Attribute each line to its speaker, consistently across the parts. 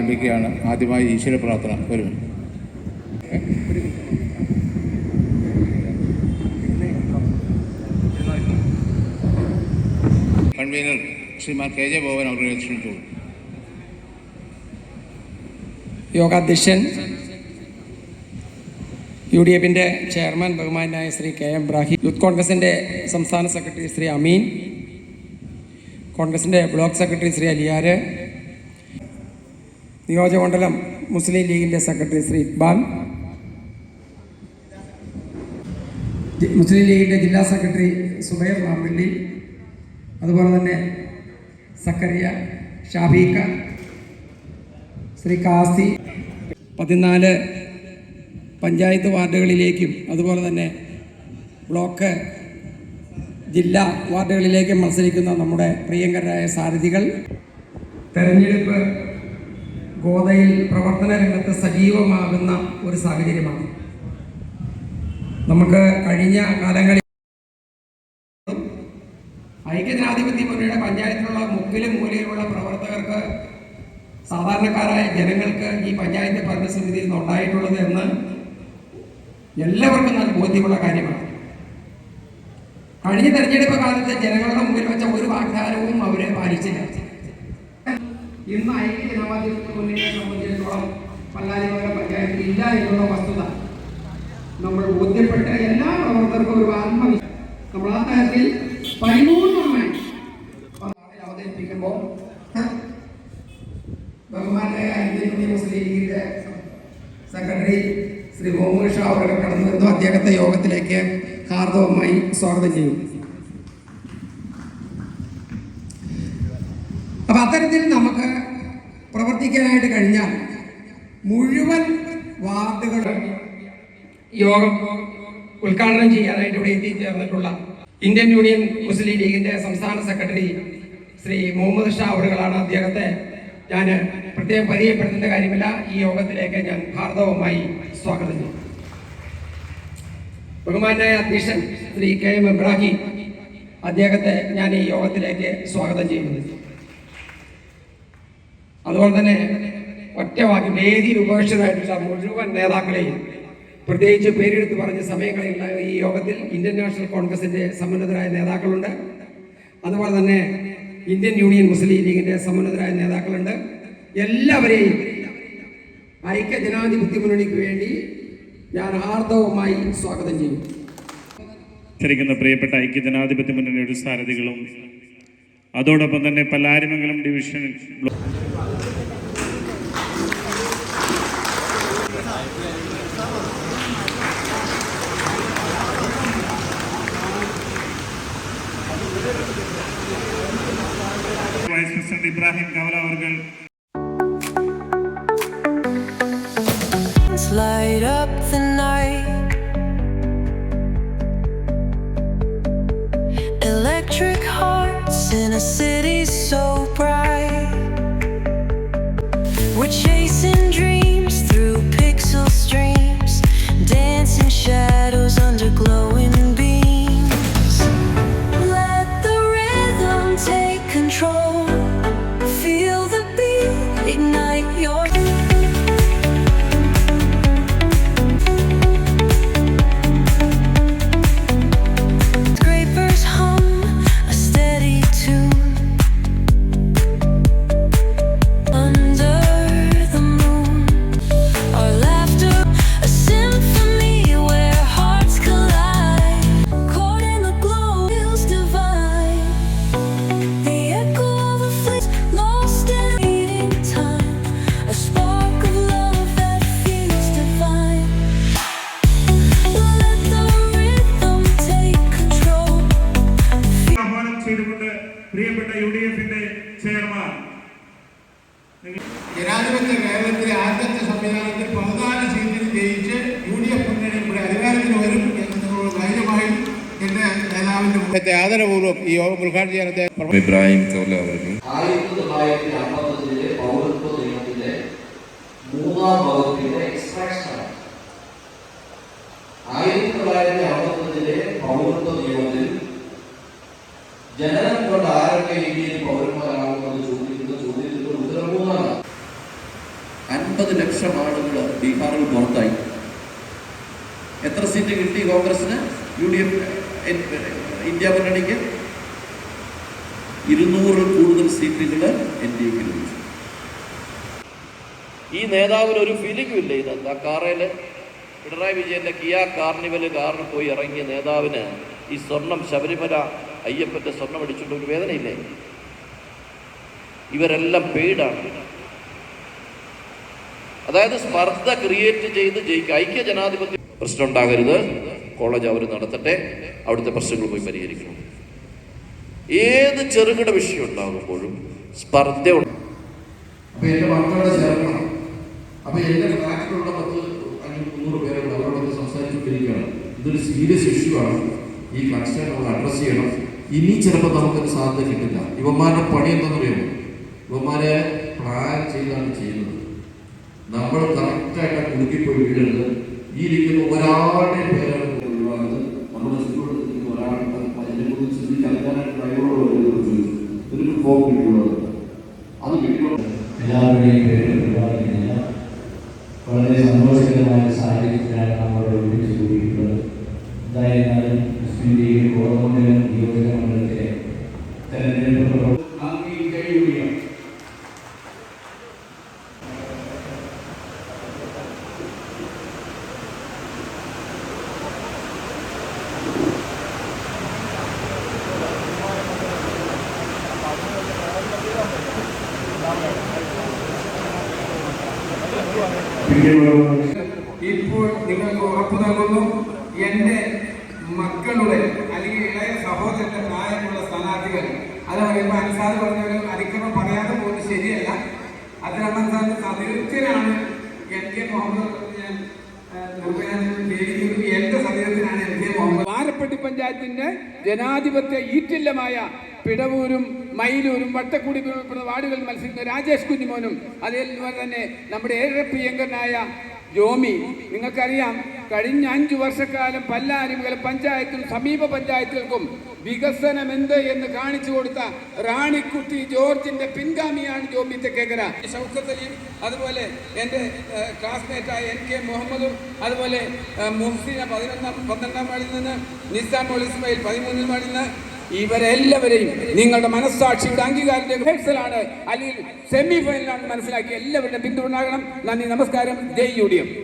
Speaker 1: ആരംഭിക്കുകയാണ്. ആദ്യമായി ഈശ്വര പ്രാർത്ഥന ഒരു convener Shriman K J Bovan അവരുടെ ക്ഷണിച്ചു
Speaker 2: യോഗാധ്യക്ഷൻ യു ഡി എഫിന്റെ ചെയർമാൻ ബഹുമാനായ Shri K M Ibrahim youth കോൺഗ്രസിന്റെ സംസ്ഥാന സെക്രട്ടറി ശ്രീ അമീൻ കോൺഗ്രസിന്റെ ബ്ലോക്ക് സെക്രട്ടറി ശ്രീ അലിയാര് നിയോജകമണ്ഡലം മുസ്ലിം ലീഗിന്റെ സെക്രട്ടറി ശ്രീ ഇക്ബാൽ. മുസ്ലിം ലീഗിന്റെ ജില്ലാ സെക്രട്ടറി സുബൈർ മാമ്പള്ളി അതുപോലെ തന്നെ സക്കറിയ ഷാഫീക്ക ശ്രീ കാസി. പതിനാല് പഞ്ചായത്ത് വാർഡുകളിലേക്കും അതുപോലെ തന്നെ ബ്ലോക്ക് ജില്ലാ വാർഡുകളിലേക്കും മത്സരിക്കുന്ന നമ്മുടെ പ്രിയങ്കരായ സാരഥികൾ. തെരഞ്ഞെടുപ്പ് ഗോതയിൽ പ്രവർത്തന രംഗത്ത് സജീവമാകുന്ന ഒരു സാഹചര്യമാണ്. നമുക്ക് കഴിഞ്ഞ കാലങ്ങളിൽ ഐക്യജനാധിപത്യ മുന്നണിയുടെ പഞ്ചായത്തിലുള്ള മുക്കിലും മൂലയിലുള്ള പ്രവർത്തകർക്ക് സാധാരണക്കാരായ ജനങ്ങൾക്ക് ഈ പഞ്ചായത്ത് ഭരണസമിതിയിൽ നിന്ന് ഉണ്ടായിട്ടുള്ളത് എന്ന് എല്ലാവർക്കും നല്ല ബോധ്യമുള്ള കാര്യമാണ്. കഴിഞ്ഞ തെരഞ്ഞെടുപ്പ് കാലത്ത് ജനങ്ങളുടെ മുമ്പിൽ വെച്ച ഒരു വാഗ്ദാനവും അവരെ പാലിച്ചില്ല. ഇന്ന് ഐക്യ ജനാധിപത്യ മുന്നണിയെ സംബന്ധിച്ചിടത്തോളം പല്ലാരിമംഗലം പഞ്ചായത്തിൽ ഇല്ല എന്നുള്ള വസ്തുത. നമ്മൾ ബോധ്യപ്പെട്ട എല്ലാ പ്രവർത്തകർക്കും ഒരു ആത്മവിശ്വാസം. നമ്മൾ ആ തരത്തിൽ പരിപൂർണമായി അവതരിപ്പിക്കുമ്പോൾ ബഹുമാനായ ഇന്ത്യൻ മുസ്ലിം ലീഗിന്റെ സെക്രട്ടറി ശ്രീ ഹോമകൃഷ്ണ അവരുടെ കടന്നു വരുന്നു അദ്ദേഹത്തെ യോഗത്തിലേക്ക് ഹാർദവമായി സ്വാഗതം ചെയ്യും അപ്പൊ അത്തരത്തിൽ നമുക്ക് പ്രവർത്തിക്കാനായിട്ട് കഴിഞ്ഞാൽ മുഴുവൻ വാർഡുകൾ യോഗം ഉദ്ഘാടനം ചെയ്യാനായിട്ട് ഇവിടെ എത്തിച്ചേർന്നിട്ടുള്ള ഇന്ത്യൻ യൂണിയൻ മുസ്ലിം ലീഗിന്റെ സംസ്ഥാന സെക്രട്ടറി ശ്രീ മുഹമ്മദ് ഷാ അവറുകളാണ് അദ്ദേഹത്തെ ഞാൻ പ്രത്യേകം പരിചയപ്പെടുത്തേണ്ട കാര്യമില്ല. ഈ യോഗത്തിലേക്ക് ഞാൻ ഭാർഗവുമായി സ്വാഗതം ചെയ്യും ബഹുമാനായ അധ്യക്ഷൻ ശ്രീ കെ എം ഇബ്രാഹിം അദ്ദേഹത്തെ ഞാൻ ഈ യോഗത്തിലേക്ക് സ്വാഗതം ചെയ്യുന്നു. അതുപോലെ തന്നെ ഒറ്റവാക്കി വേദിയിൽ ഉപേക്ഷിതരായിട്ടുള്ള മുഴുവൻ നേതാക്കളെയും പ്രത്യേകിച്ച് പേരെടുത്ത് പറഞ്ഞ സമയങ്ങളിൽ ഈ യോഗത്തിൽ ഇന്ത്യൻ നാഷണൽ കോൺഗ്രസിന്റെ സമുന്നതരായ നേതാക്കളുണ്ട്. അതുപോലെ തന്നെ ഇന്ത്യൻ യൂണിയൻ മുസ്ലിം ലീഗിന്റെ സമുന്നതരായ നേതാക്കളുണ്ട്. എല്ലാവരെയും ഐക്യ ജനാധിപത്യ മുന്നണിക്ക് വേണ്ടി ഞാൻ ആർദവമായി സ്വാഗതം ചെയ്യും
Speaker 3: പ്രിയപ്പെട്ട പ്രിയപ്പെട്ട ഐക്യജനാധിപത്യ മുന്നണിയുടെ സാരഥികളും അതോടൊപ്പം തന്നെ Pallarimangalam division
Speaker 4: Light up the night. Electric hearts in a city so bright. We're chasing dreams.
Speaker 3: Chairman.
Speaker 1: ജനാധിപത്യ കേരളത്തിലെ ആദ്യത്തെ സംവിധാനത്തിൽ പതിനാല് സീറ്റിൽ ജയിച്ച് യു ഡി എഫ് മുന്നണി ഇവിടെ അധികാരത്തിൽ വരും എന്നുള്ള ധൈര്യമായി എന്റെ നേതാവിന്റെ മുഖത്തെ ആദരപൂർവം ഈ യോഗം ഉദ്ഘാടനം ചെയ്യാൻ അദ്ദേഹം
Speaker 5: ഇബ്രാഹിം കൗല അവർക്ക്
Speaker 6: ആയിരത്തി തൊള്ളായിരത്തി അമ്പത്തഞ്ചിലെ പൗരത്വ നിയമത്തിലെ മൂന്നാം വകുപ്പിന്റെ എക്സ്ട്രാക്ഷൻ ആയിരത്തി തൊള്ളായിരത്തി അമ്പത്തഞ്ചിലെ പൗരത്വ നിയമത്തിൽ ജനനം കൊണ്ട് ആരൊക്കെ ഇന്ത്യയിൽ പൗരന്മാരാകുമെന്ന് അൻപത് ലക്ഷം ആളുകൾ ബീഹാറിൽ പുറത്തായി. എത്ര സീറ്റ് കിട്ടി കോൺഗ്രസിന് യു ഡി എഫ് ഇന്ത്യ മുന്നണിക്ക്? ഇരുന്നൂറിൽ കൂടുതൽ സീറ്റുകൾ എൻ ഡി എക്ക് ലഭിച്ചു. ഈ നേതാവിന് ഒരു ഫീലിംഗും ഇല്ല ഇത് ആ കാറയിൽ പിണറായി വിജയന്റെ കിയ കാർണിവൽ കാറിൽ പോയി ഇറങ്ങിയ നേതാവിന് ഈ സ്വർണം ശബരിമല അയ്യപ്പന്റെ സ്വർണം അടിച്ചുകൊണ്ട് ഒരു വേദനയില്ലേ? ഇവരെല്ലാം പെയ്ഡാണ് അതായത് സ്പർദ്ധ ക്രിയേറ്റ് ചെയ്ത് ജയിക്കുക ഐക്യ ജനാധിപത്യ പ്രശ്നം ഉണ്ടാകരുത്. കോളേജ് അവർ നടത്തട്ടെ. അവിടുത്തെ പ്രശ്നങ്ങൾ പോയി പരിഹരിക്കണം. ഏത് ചെറുകിട വിഷയം ഉണ്ടാകുമ്പോഴും സ്പർദ്ധ
Speaker 1: അപ്പൊ എന്റെ മക്കളുടെ ചേർക്കണം. ഇതൊരു സീരിയസ് അഡ്രസ് ചെയ്യണം. ഇനി ചിലപ്പോൾ നമുക്കൊരു സാധ്യത കിട്ടില്ല. ഇവന്മാരുടെ പണി എന്താണെന്നറിയാമോ? ഇവന്മാരെ പ്ലാൻ ചെയ്താണ് ചെയ്യുന്നത്. നമ്മൾ കറക്റ്റായിട്ട് കുടുക്കിപ്പോയി വീഴരുത് ഈ ഇരിക്കുന്ന ഒരാളുടെ പേരാണ് ഒഴിവാകുന്നത് നമ്മുടെ സ്കൂളിൽ ഒരാളുടെ അതിനെ കുറിച്ച് ചിന്തിക്കാൻ ഡ്രൈവറോട് ഒരു അത്
Speaker 5: എല്ലാവരുടെയും പേര് വളരെ സന്തോഷകരമായ സാഹചര്യത്തിലാണ് നമ്മൾ ഒരുമിച്ച് കൂടിയിട്ടുള്ളത്. എന്തായിരുന്നാലും മുസ്ലിം ലീഗ് കോതമംഗലം നിയോജക മണ്ഡലത്തിലെ തെരഞ്ഞെടുപ്പ് പ്രവർത്തനം അംഗീകരിക്കുകയും
Speaker 2: ഇപ്പോൾ നിങ്ങൾക്ക് ഉറപ്പു നൽകുന്നു. എന്റെ മക്കളുടെ അല്ലെങ്കിൽ ഇളയ സഹോദരന്റെ പ്രായമുള്ള സ്ഥാനാർത്ഥികൾ. അത് പറയുമ്പോൾ അൻസാദ് പറഞ്ഞൊരു അതിക്രമം പറയാതെ പോകുന്നത് ശരിയല്ല. അതിനമ്മൻ സാറിന് സതീർത്ഥ്യനാണ് എൻ കെ മുഹമ്മദ് ഞാൻ എന്റെ സതീർത്ഥ്യനാണ് എൻ കെ മുഹമ്മദ്.
Speaker 7: പാരപ്പെട്ടി പഞ്ചായത്തിന്റെ ജനാധിപത്യ ഈറ്റില്ലമായ പിടവൂരും മയിലൂരും വട്ടക്കുടി ഉൾപ്പെടുന്ന വാർഡുകളിൽ മത്സരിക്കുന്ന രാജേഷ് കുഞ്ഞുമോനും അതേപോലെ തന്നെ നമ്മുടെ ഏറെ പ്രിയങ്കരനായ ജോമി. നിങ്ങൾക്കറിയാം കഴിഞ്ഞ അഞ്ചു വർഷക്കാലം പല്ലാരി മുതൽ പഞ്ചായത്തിനും സമീപ പഞ്ചായത്തുകൾക്കും വികസനം എന്ത് എന്ന് കാണിച്ചു കൊടുത്ത റാണിക്കുട്ടി ജോർജിന്റെ പിൻഗാമിയാണ് ജോമി തെക്കേക്കര. ഷൗക്കത്ത് അലിയും അതുപോലെ എന്റെ ക്ലാസ്മേറ്റായ എൻ കെ മുഹമ്മദും അതുപോലെ മുഹസീന പതിനൊന്നാം പന്ത്രണ്ടാം വാർഡിൽ നിന്ന് നിസാം മോൾ പതിമൂന്നാം വാർഡിൽ നിന്ന് ഇവരെല്ലാവരെയും നിങ്ങളുടെ മനസ്സാക്ഷിയുടെ അംഗീകാരത്തിന്റെ റിഹേഴ്സലാണ് അല്ലെങ്കിൽ സെമി ഫൈനലാണ് മനസ്സിലാക്കി എല്ലാവരുടെ പിന്തുണാകണം നന്ദി നമസ്കാരം. ജയ് യു ഡി എഫ്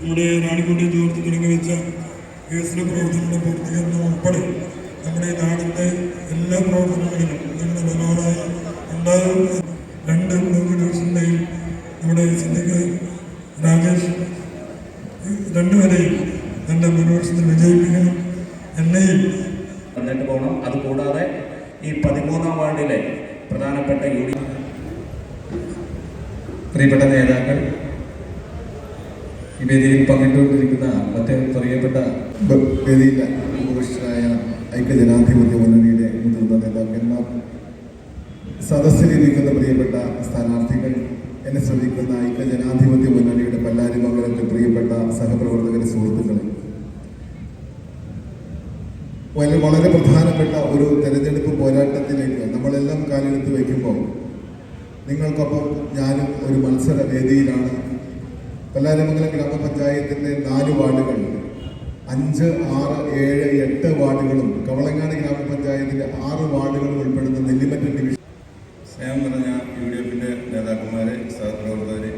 Speaker 8: നമ്മുടെ റാണിക്കുട്ടി ജോർജ് തുടങ്ങി വെച്ച വികസന പ്രവർത്തനങ്ങളുടെ പൂർത്തീകരണം ഉൾപ്പെടെ നമ്മുടെ നാടിന്റെ എല്ലാ പ്രവർത്തനങ്ങളിലും ഞങ്ങളുടെ മനോഹരമായ ഉണ്ടാകുന്ന രണ്ട് ബ്ലോക്ക് ഡിവിഷന്റെയും നമ്മുടെ സിദ്ദിഖ് രാജേഷ് രണ്ടുപേരെയും എന്റെ മുൻവർഷത്തിൽ വിജയിപ്പിക്കണം എന്നെയും
Speaker 9: മുന്നോട്ട് പോകണം അതുകൂടാതെ ഈ പതിമൂന്നാം വാർഡിലെ പ്രധാനപ്പെട്ട യു ഡി പ്രിയപ്പെട്ട നേതാക്കൾ ഈ വേദിയിൽ പങ്കിട്ടുകൊണ്ടിരിക്കുന്ന മറ്റേ പ്രിയപ്പെട്ട
Speaker 10: വേദിയിലെ ഐക്യ ഐക്യജനാധിപത്യ മുന്നണിയുടെ മുതിർന്ന നേതാക്കന്മാർ സദസ്സിലിരിക്കുന്ന പ്രിയപ്പെട്ട സ്ഥാനാർത്ഥികൾ എന്നെ ശ്രദ്ധിക്കുന്ന ഐക്യജനാധിപത്യ മുന്നണിയുടെ പല്ലാരി മംഗലത്തെ പ്രിയപ്പെട്ട സഹപ്രവർത്തകരെ സുഹൃത്തുക്കളെ. വളരെ പ്രധാനപ്പെട്ട ഒരു തെരഞ്ഞെടുപ്പ് പോരാട്ടത്തിലേക്ക് നമ്മളെല്ലാം കാലെടുത്ത് വയ്ക്കുമ്പോൾ നിങ്ങൾക്കൊപ്പം ഞാനും ഒരു മത്സര വേദിയിലാണ് പല്ലാരമംഗലം ഗ്രാമപഞ്ചായത്തിന്റെ നാല് വാർഡുകൾ അഞ്ച് ആറ് ഏഴ് എട്ട് വാർഡുകളും കവളങ്ങാട് ഗ്രാമപഞ്ചായത്തിന്റെ ആറ് വാർഡുകളും ഉൾപ്പെടുന്ന നെല്ലിമറ്റ ഡിവിഷൻ
Speaker 8: സ്നേഹം നിറഞ്ഞ യു ഡി എഫിന്റെ നേതാക്കന്മാരെ സഹപ്രവർത്തകരെ.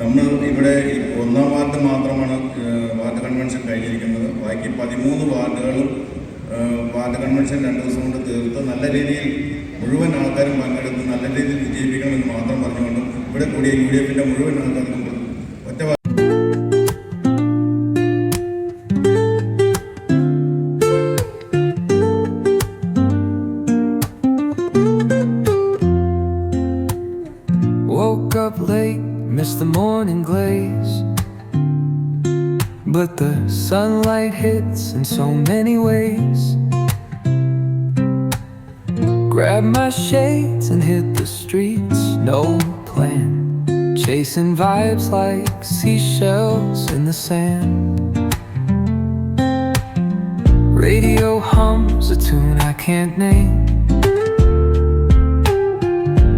Speaker 8: നമ്മൾ ഇവിടെ ഒന്നാം വാർഡ് മാത്രമാണ് വാർഡ് കൺവെൻഷൻ കഴിഞ്ഞിരിക്കുന്നത്. ബാക്കി പതിമൂന്ന് വാർഡുകളും വാർഡ് കൺവെൻഷൻ രണ്ട് ദിവസം കൊണ്ട് തീർത്ത് നല്ല രീതിയിൽ മുഴുവൻ ആൾക്കാരും പങ്കെടുത്ത് നല്ല രീതിയിൽ വിജയിപ്പിക്കണമെന്ന് മാത്രം പറഞ്ഞുകൊണ്ടും ഇവിടെ കൂടിയ യു ഡി എഫിൻ്റെ മുഴുവൻ ആൾക്കാർക്കും ഒറ്റ വാ-
Speaker 4: Woke up late, missed the morning glaze. But the sunlight hits in so many ways. Grabbed my shades and hit the streets, no plan. Chasing vibes like seashells in the sand. Radio hums a tune I can't name.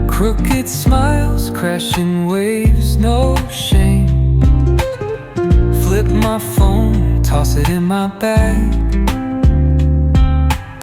Speaker 11: Crooked smiles, crashing waves, no shame. Flip my phone, toss it in my bag.